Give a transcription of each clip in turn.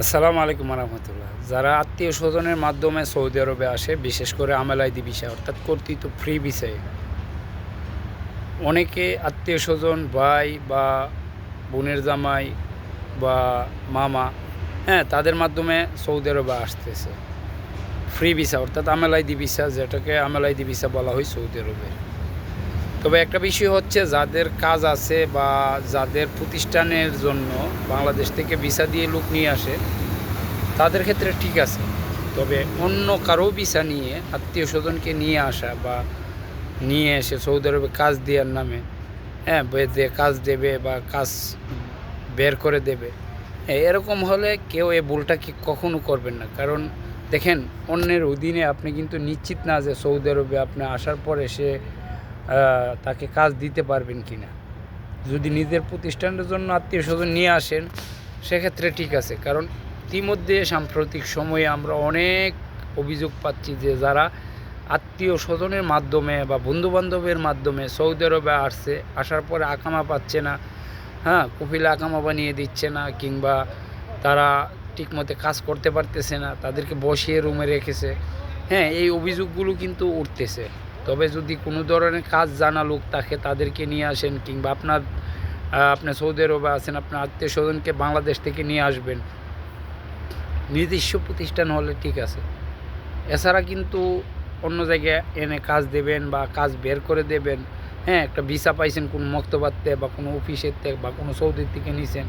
আসসালামু আলাইকুম রহমতুল্লাহ যারা আত্মীয় স্বজনের মাধ্যমে সৌদি আরবে আসে, বিশেষ করে আমেলাইদি ভিসা অর্থাৎ কর্তৃত্ব ফ্রি ভিসায় অনেকে আত্মীয় স্বজন, ভাই বা বোনের জামাই বা মামা হ্যাঁ তাদের মাধ্যমে সৌদি আরবে আসতেছে। ফ্রি ভিসা অর্থাৎ আমেলাইদি ভিসা যেটাকে আমেলাইদি ভিসা বলা হয় সৌদি আরবে। তবে একটা বিষয় হচ্ছে যাদের কাজ আছে বা যাদের প্রতিষ্ঠানের জন্য বাংলাদেশ থেকে ভিসা দিয়ে লোক নিয়ে আসে তাদের ক্ষেত্রে ঠিক আছে। তবে অন্য কারও ভিসা নিয়ে আত্মীয় স্বজনকে নিয়ে আসা বা নিয়ে এসে সৌদি আরবে কাজ দেওয়ার নামে হ্যাঁ বেদে কাজ দেবে বা কাজ বের করে দেবে হ্যাঁ, এরকম হলে কেউ এই ভুলটা কি কখনো করবেন না। কারণ দেখেন অন্যের অধীনে আপনি কিন্তু নিশ্চিত না যে সৌদি আরবে আপনি আসার পরে সে তাকে কাজ দিতে পারবেন কি না যদি নিজের প্রতিষ্ঠানের জন্য আত্মীয় স্বজন নিয়ে আসেন, সেক্ষেত্রে ঠিক আছে। কারণ ইতিমধ্যে সাম্প্রতিক সময়ে আমরা অনেক অভিযোগ পাচ্ছি যে যারা আত্মীয় স্বজনের মাধ্যমে বা বন্ধুবান্ধবের মাধ্যমে সৌদি আরবে আসছে, আসার পরে আকামা পাচ্ছে না হ্যাঁ কপিলা আকামা বানিয়ে দিচ্ছে না, কিংবা তারা ঠিকমতো কাজ করতে পারতেছে না, তাদেরকে বসিয়ে রুমে রেখেছে। হ্যাঁ এই অভিযোগগুলো কিন্তু উঠতেছে। তবে যদি কোনো ধরনের কাজ জানা লোক থাকে তাদেরকে নিয়ে আসেন কিংবা আপনার আহ, আপনি সৌদি আরবে আছেন আপনার আত্মীয় স্বজনকে বাংলাদেশ থেকে নিয়ে আসবেন। নিজস্ব প্রতিষ্ঠান হলে ঠিক আছে। এছাড়া কিন্তু অন্য জায়গায় এনে কাজ দেবেন বা কাজ বের করে দেবেন। হ্যাঁ একটা ভিসা পাইছেন কোনো মক্তবাদতে বা কোনো অফিসের থেকে বা কোনো সৌদির থেকে নিছেন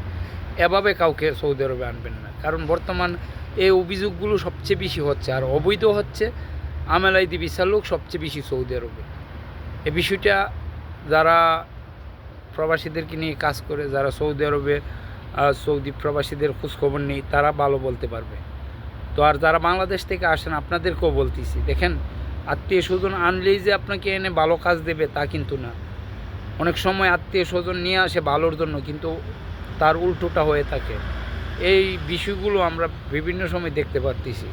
এভাবে কাউকে সৌদি আরবে আনবেন না। কারণ বর্তমান এই অভিযোগগুলো সবচেয়ে বেশি হচ্ছে। আর অবৈধ হচ্ছে আমেলাইদি ভিসার লোক সবচেয়ে বেশি সৌদি আরবে। এ বিষয়টা যারা প্রবাসীদেরকে নিয়ে কাজ করে, যারা সৌদি আরবে সৌদি প্রবাসীদের খোঁজখবর নেই, তারা ভালো বলতে পারবে। তো আর যারা বাংলাদেশ থেকে আসেন, আপনাদেরকেও বলতেছি, দেখেন আত্মীয় স্বজন আনলেই যে আপনাকে এনে ভালো কাজ দেবে তা কিন্তু না। অনেক সময় আত্মীয় স্বজন নিয়ে আসে ভালোর জন্য, কিন্তু তার উল্টোটা হয়ে থাকে। এই বিষয়গুলো আমরা বিভিন্ন সময় দেখতে পারতেছি।